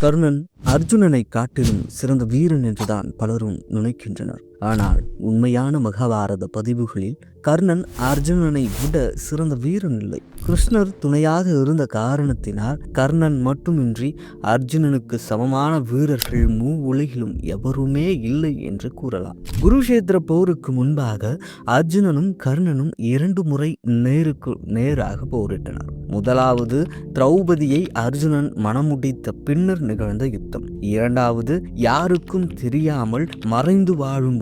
கர்ணன் அர்ஜுனனை காட்டிலும் சிறந்த வீரன் என்றுதான் பலரும் நினைக்கின்றனர். ஆனால் உண்மையான மகாபாரத பதிவுகளில் கர்ணன் அர்ஜுனனை விட சிறந்த வீரன் இல்லை. கிருஷ்ணர் துணையாக இருந்த காரணத்தினால் கர்ணன் மட்டுமின்றி அர்ஜுனனுக்கு சமமான வீரர்கள் மூ உலகிலும் எவருமே இல்லை என்று கூறலாம். குருஷேத்திர போருக்கு முன்பாக அர்ஜுனனும் கர்ணனும் இரண்டு முறை நேருக்கு நேராக போரிட்டனர். முதலாவது திரௌபதியை அர்ஜுனன் மனமுடித்த பின்னர் நிகழ்ந்த யுத்தம். இரண்டாவது யாருக்கும் தெரியாமல் மறைந்து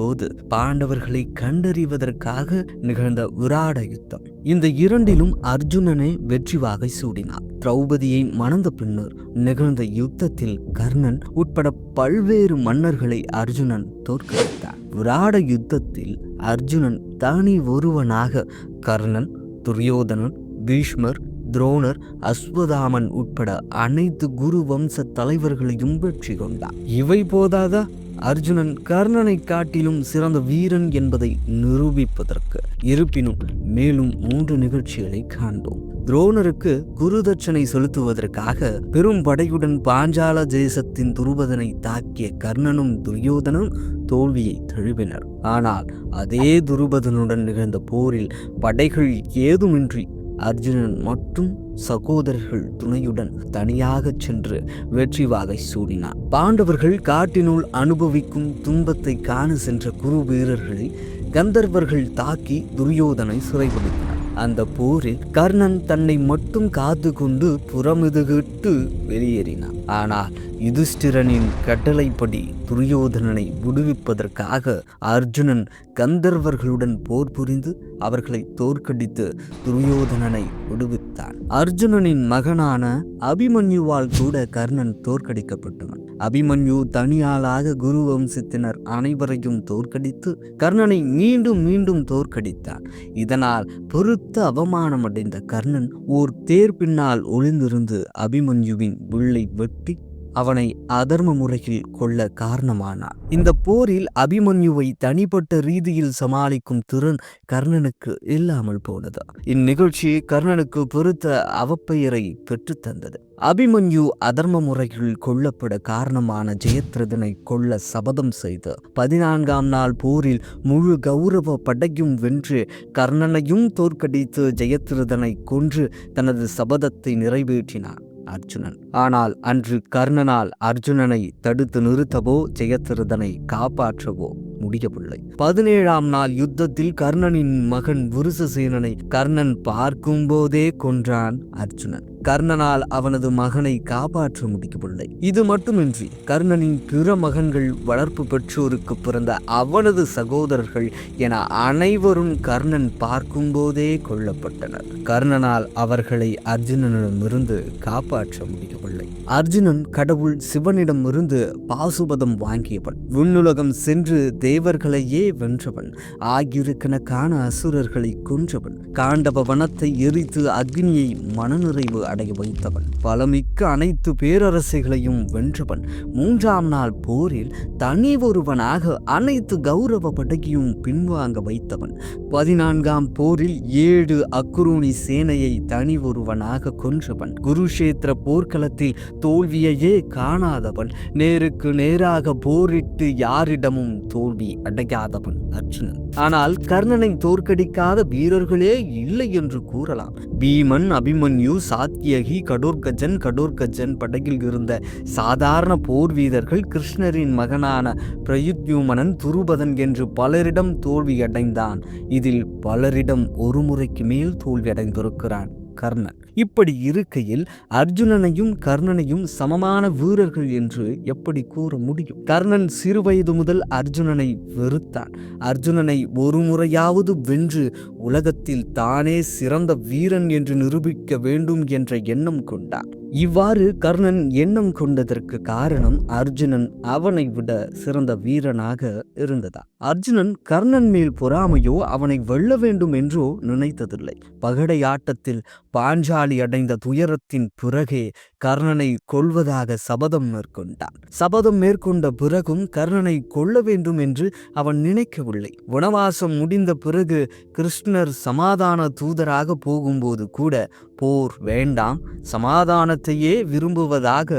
போது பாண்டவர்களை கண்டறிவதற்காக நிகழ்ந்த விராட யுத்தம். இந்த இரண்டிலும் அர்ஜுனனே வெற்றி வாகை சூடினார். திரௌபதியை மணந்த பின்னர் நிகழ்ந்த யுத்தத்தில் கர்ணன் உட்பட பல்வேறு மன்னர்களை அர்ஜுனன் தோற்கடித்தார். விராட யுத்தத்தில் அர்ஜுனன் தனி ஒருவனாக கர்ணன் துரியோதனன் பீஷ்மர் துரோணர் அஸ்வதாமன் உட்பட அனைத்து குரு வம்ச தலைவர்களையும் வெற்றி கொண்டார். இவை போதாதா? அர்ஜுனன் கர்ணனை காட்டிலும் சிறந்த வீரன் என்பதை நிரூபிப்பதற்கு. இருப்பினும் மேலும் மூன்று நிகழ்ச்சிகளை காண்போம். துரோணருக்கு குருதட்சணை செலுத்துவதற்காக பெரும் படையுடன் பாஞ்சால தேசத்தின் துருபதனை தாக்கிய கர்ணனும் துரியோதனும் தோல்வியை தழுவினர். ஆனால் அதே துருபதனுடன் நிகழ்ந்த போரில் படைகள் ஏதுமின்றி அர்ஜுனன் மற்றும் சகோதரர்கள் துணையுடன் தனியாக சென்று வெற்றி வாகை சூடினார் பாண்டவர்கள் காட்டினுள் அனுபவிக்கும் துன்பத்தை காண சென்ற குரு வீரர்களை கந்தர்வர்கள் தாக்கி துரியோதனை சிறைப்படுத்தினார் அந்த போரில் கர்ணன் தன்னை மட்டும் காத்து கொண்டு புறமிதுகிட்டு வெளியேறினார் ஆனால் யுதிஷ்டிரனின் கட்டளைப்படி துரியோதனனை விடுவிப்பதற்காக அர்ஜுனன் கந்தர்வர்களுடன் போர் புரிந்து அவர்களை தோற்கடித்து துரியோதனனை விடுவித்தான். அர்ஜுனனின் மகனான அபிமன்யுவால் கூட கர்ணன் தோற்கடிக்கப்பட்டவன். அபிமன்யு தனியாளாக குரு வம்சத்தினர் அனைவரையும் தோற்கடித்து கர்ணனை மீண்டும் மீண்டும் தோற்கடித்தான். இதனால் பொருத்த அவமானமடைந்த கர்ணன் ஓர் தேர் பின்னால் ஒளிந்திருந்து அபிமன்யுவின் வில்லை வெட்டி அவனை அதர்ம முறையில் கொள்ள காரணமானார். இந்த போரில் அபிமன்யுவை தனிப்பட்ட ரீதியில் சமாளிக்கும் திறன் கர்ணனுக்கு இல்லாமல் போனது. இந்நிகழ்ச்சி கர்ணனுக்கு பொறுத்த அவப்பெயரை பெற்றுத்தந்தது அபிமன்யு அதர்ம முறையில் கொல்லப்பட காரணமான ஜெயத்ரதனை கொல்ல சபதம் செய்து பதினான்காம் நாள் போரில் முழு கௌரவ படையும் வென்று கர்ணனையும் தோற்கடித்து ஜெயத்ரதனை கொன்று தனது சபதத்தை நிறைவேற்றினார். அர்ஜுனன். ஆனால் அன்று கர்ணனால் அர்ஜுனனை தடுத்து நிறுத்தவோ ஜெயத்ரதனை காப்பாற்றவோ? முடியவில்லை. பதினேழாம் நாள் யுத்தத்தில் கர்ணனின் மகன் விருசசேனனை கர்ணன் பார்க்கும்போதே கொன்றான் அர்ஜுனன். கர்ணனால் அவனது மகனை காப்பாற்ற முடியவில்லை. இது மட்டுமின்றி கர்ணனின் பிற மகன்கள் வளர்ப்பு பெற்றோருக்கு பிறந்த அவனது சகோதரர்கள் என அனைவரும் கர்ணன் பார்க்கும் போதே கொல்லப்பட்டனர். கர்ணனால் அவர்களை அர்ஜுனனிடமிருந்து காப்பாற்ற முடியும். அர்ஜுனன் கடவுள் சிவனிடமிருந்து பாசுபதம் வாங்கியவன். விண்ணுலகம் சென்று தேவர்களையே வென்றவன். ஆயிரக்கணக்கான அசுரர்களை கொன்றவன். காண்டவ வனத்தை எரித்து அக்னியை மனநிறைவு அடைய வைத்தவன். பலமிக்க அனைத்து பேரரசுகளையும் வென்றவன். மூன்றாம் நாள் போரில் தனி ஒருவனாக அனைத்து கௌரவ படகியும் பின்வாங்க வைத்தவன். பதினான்காம் போரில் ஏழு அக்குரூணி சேனையை தனி ஒருவனாக கொன்றவன். குருஷேத்திர போர்க்களத்தில் தோல்வியையே காணாதவன் நேருக்கு நேராக போரிட்டு யாரிடமும் தோல்வி அடையாதவன் அர்ஜுனன். ஆனால் கர்ணனை தோற்கடிக்காத வீரர்களே இல்லை என்று கூறலாம். பீமன் அபிமன்யு சாத்தியகி கடோர்கஜன் கடோர்கஜன் படகில் இருந்த சாதாரண போர் வீரர்கள் கிருஷ்ணரின் மகனான பிரயுத்யுமனன் துருபதன் என்று பலரிடம் தோல்வியடைந்தான். இதில் பலரிடம் ஒரு முறைக்கு மேல் தோல்வியடைந்திருக்கிறான் கர்ணன். இப்படி இருக்கையில் அர்ஜுனனையும் கர்ணனையும் சமமான வீரர்கள் என்று எப்படி கூற முடியும்? கர்ணன் சிறுவயது முதல் அர்ஜுனனை வெறுத்தான். அர்ஜுனனை ஒரு முறையாவது வென்று உலகத்தில் தானே சிறந்த வீரன் என்று நிரூபிக்க வேண்டும் என்ற எண்ணம் கொண்டான். இவ்வாறு கர்ணன் எண்ணம் கொண்டதற்கு காரணம் அர்ஜுனன் அவனை விட சிறந்த வீரனாக இருந்ததா அர்ஜுனன் கர்ணன் மேல் பொறாமையோ அவனை வெல்ல வேண்டும் என்றோ நினைத்ததில்லை. பகடை ஆட்டத்தில் பாஞ்சால எதிராளி அடைந்த துயரத்தின் பிறகே கர்ணனை கொள்வதாக சபதம் மேற்கொண்டான். சபதம் மேற்கொண்ட பிறகும் கர்ணனை கொல்ல வேண்டும் என்று அவன் நினைக்கவில்லை. வனவாசம் முடிந்த பிறகு கிருஷ்ணர் சமாதான தூதராக போகும்போது கூட போர் வேண்டாம் சமாதானத்தையே விரும்புவதாக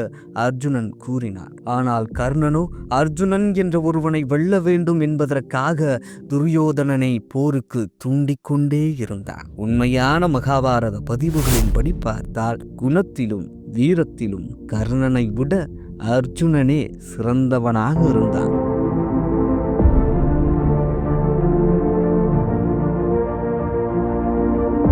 அர்ஜுனன் கூறினார் ஆனால் கர்ணனோ அர்ஜுனன் என்ற ஒருவனை வெல்ல வேண்டும் என்பதற்காக துரியோதனனை போருக்கு தூண்டிக்கொண்டே இருந்தான். உண்மையான மகாபாரத பதிவுகளின்படி பார்த்தால் குணத்திலும் வீரத்திலும் கர்ணனை விட அர்ஜுனனே சிறந்தவனாக இருந்தான்.